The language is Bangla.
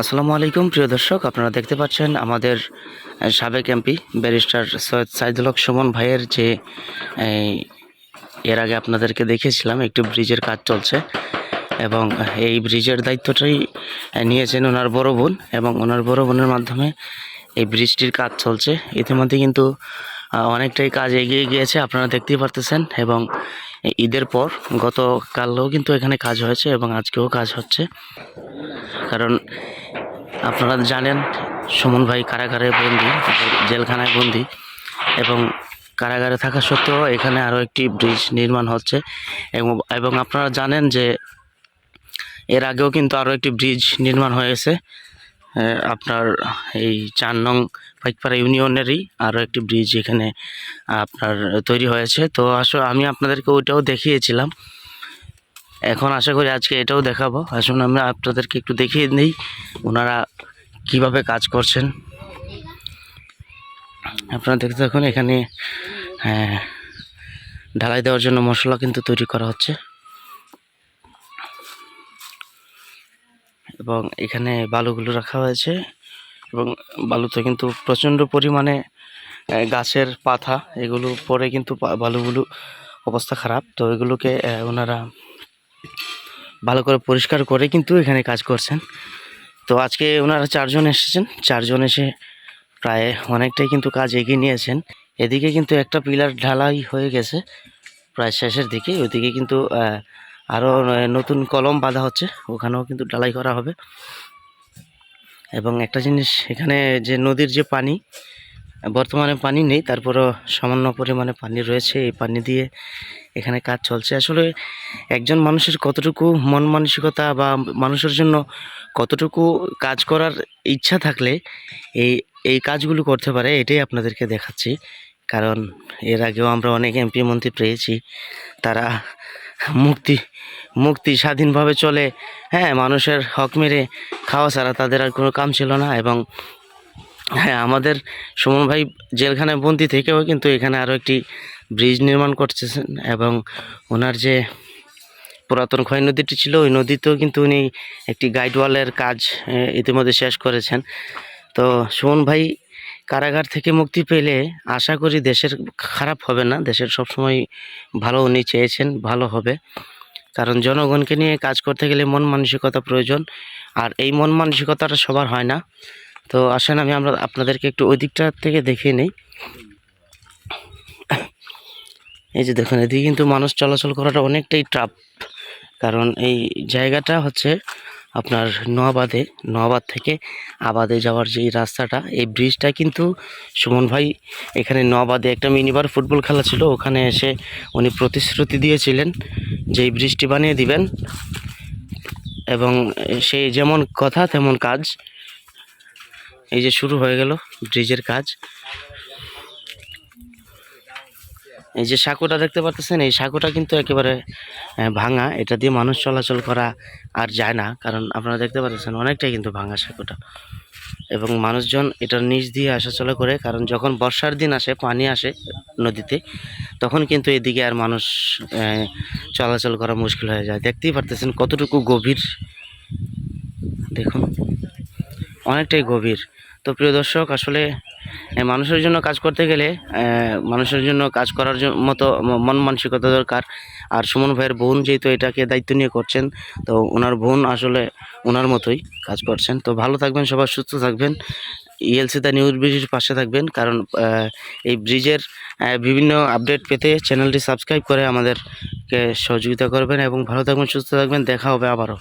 আসসালামু আলাইকুম, প্রিয় দর্শক। আপনারা দেখতে পাচ্ছেন আমাদের সাবেক এমপি, ব্যারিস্টার সৈয়দ সাইদুল হক সুমন ভাইয়ের যে এর আগে আপনাদেরকে দেখিয়েছিলাম একটি ব্রিজের কাজ চলছে এবং এই ব্রিজের দায়িত্বটাই নিয়েছেন ওনার বড় বোন এবং ওনার বড় বোনের মাধ্যমে এই ব্রিজটির কাজ চলছে। ইতিমধ্যে কিন্তু অনেকটাই কাজ এগিয়ে গিয়েছে, আপনারা দেখতেই পারতেছেন এবং ঈদের পর গতকালও কিন্তু এখানে কাজ হয়েছে এবং আজকেও কাজ হচ্ছে। কারণ আপনারা জানেন, সুমন ভাই কারাগারে বন্দি, জেলখানায় বন্দি এবং কারাগারে থাকা সত্ত্বেও এখানে আরও একটি ব্রিজ নির্মাণ হচ্ছে এবং আপনারা জানেন যে এর আগেও কিন্তু আরও একটি ব্রিজ নির্মাণ হয়েছে। আপনার এই চার নং পাইকপাড়া ইউনিয়নেরই আরও একটি ব্রিজ এখানে আপনার তৈরি হয়েছে। তো আসলে আমি আপনাদেরকে ওইটাও দেখিয়েছিলাম। এখন আশা করি আজকে এটাও দেখাবো। আসুন আমরা আপনাদেরকে একটু দেখিয়ে নিই ওনারা কীভাবে কাজ করছেন। আপনারা দেখতে থাকুন এখানে হ্যাঁ, ঢালাই দেওয়ার জন্য মশলা কিন্তু তৈরি করা হচ্ছে। এবং এখানে বালুগুলো রাখা হয়েছে এবং বালুতে কিন্তু প্রচণ্ড পরিমাণে গাছের পাতা এগুলো পরে কিন্তু বালুগুলো অবস্থা খারাপ। তো এগুলোকে ওনারা ভালো করে পরিষ্কার করে কিন্তু এখানে কাজ করছেন। তো আজকে ওনারা চারজন এসেছেন। চারজন এসে প্রায় অনেকটাই কিন্তু কাজ এগিয়ে নিয়েছেন। এদিকে কিন্তু একটা পিলার ঢালাই হয়ে গেছে প্রায় শেষের দিকে। ওইদিকে কিন্তু আরও নতুন কলম বাঁধা হচ্ছে। ওখানেও কিন্তু ঢালাই করা হবে। এবং একটা জিনিস, এখানে যে নদীর যে পানি বর্তমানে পানি নেই, তারপরও সামান্য পরিমাণে পানি রয়েছে। এই পানি দিয়ে এখানে কাজ চলছে। আসলে একজন মানুষের কতটুকু মন মানসিকতা বা মানুষের জন্য কতটুকু কাজ করার ইচ্ছা থাকলে এই এই কাজগুলো করতে পারে, এটাই আপনাদেরকে দেখাচ্ছি। কারণ এর আগেও আমরা অনেক এমপি মন্ত্রী পেয়েছি, তারা মুক্তি মুক্তি স্বাধীনভাবে চলে হ্যাঁ মানুষের হক মেরে খাওয়া ছাড়া তাদের আর কোনো কাম ছিল না এবং হ্যাঁ আমাদের সুমন ভাই জেলখানায় বন্দি থেকেও কিন্তু এখানে আরও একটি ব্রিজ নির্মাণ করতেছেন এবং ওনার যে পুরাতন ক্ষয় নদীটি ছিল, ওই নদীতেও কিন্তু উনি একটি গাইড ওয়ালের কাজ ইতিমধ্যে শেষ করেছেন। তো সুমন ভাই কারাগার থেকে মুক্তি পেলে আশা করি দেশের খারাপ হবে না, দেশের সবসময় ভালো উনি চেয়েছেন, ভালো হবে। কারণ জনগণকে নিয়ে কাজ করতে গেলে মন মানসিকতা প্রয়োজন, আর এই মন মানসিকতাটা সবার হয় না। তো আসেন আমি আমরা আপনাদেরকে একটু ওই দিকটা থেকে দেখিয়ে নিই। এই যে দেখুন, এদিকে কিন্তু মানুষ চলাচল করাটা অনেকটাই টাফ কারণ এই জায়গাটা হচ্ছে আপনার নোয়াবাদে নোয়াবাদ থেকে আবাদে যাওয়ার যে রাস্তাটা, এই ব্রিজটা কিন্তু সুমন ভাই এখানে নোয়াবাদে একটা মিনিবার ফুটবল খেলা ছিল, ওখানে এসে উনি প্রতিশ্রুতি দিয়েছিলেন যে এই ব্রিজটি বানিয়ে দিবেন। এবং সেই যেমন কথা, তেমন কাজ এই যে শুরু হয়ে গেল ব্রিজের কাজ। এই যে সাঁকোটা দেখতে পাচ্ছেন এই সাঁকোটা কিন্তু একেবারে ভাঙা। এটা দিয়ে মানুষ চলাচল করা আর যায় না, কারণ আপনারা দেখতে পাচ্ছেন অনেকটাই কিন্তু ভাঙা সাঁকোটা। এবং মানুষজন এটার নিচ দিয়ে আসা চলা করে, কারণ যখন বর্ষার দিন আসে, পানি আসে নদীতে, তখন কিন্তু এদিকে আর মানুষ চলাচল করা মুশকিল হয়ে যায়। দেখতেই পারতেছেন কতটুকু গভীর। দেখুন, অনেকটাই গভীর। তো প্রিয় দর্শক, আসলে মানুষের জন্য কাজ করতে গেলে মানুষের জন্য কাজ করার মতো মন মানসিকতা দরকার। আর সুমন ভাইয়ের বোন যেহেতু এটাকে দায়িত্ব নিয়ে করছেন, তো ওনার বোন আসলে ওনার মতোই কাজ করছেন। তো ভালো থাকবেন সবার সুস্থ থাকবেন। ইএলসি দ্য নিউজ ব্রিজের পাশে থাকবেন, কারণ এই ব্রিজের বিভিন্ন আপডেট পেতে চ্যানেলটি সাবস্ক্রাইব করে আমাদেরকে সহযোগিতা করবেন। এবং ভালো থাকবেন, সুস্থ থাকবেন, দেখা হবে আবারও।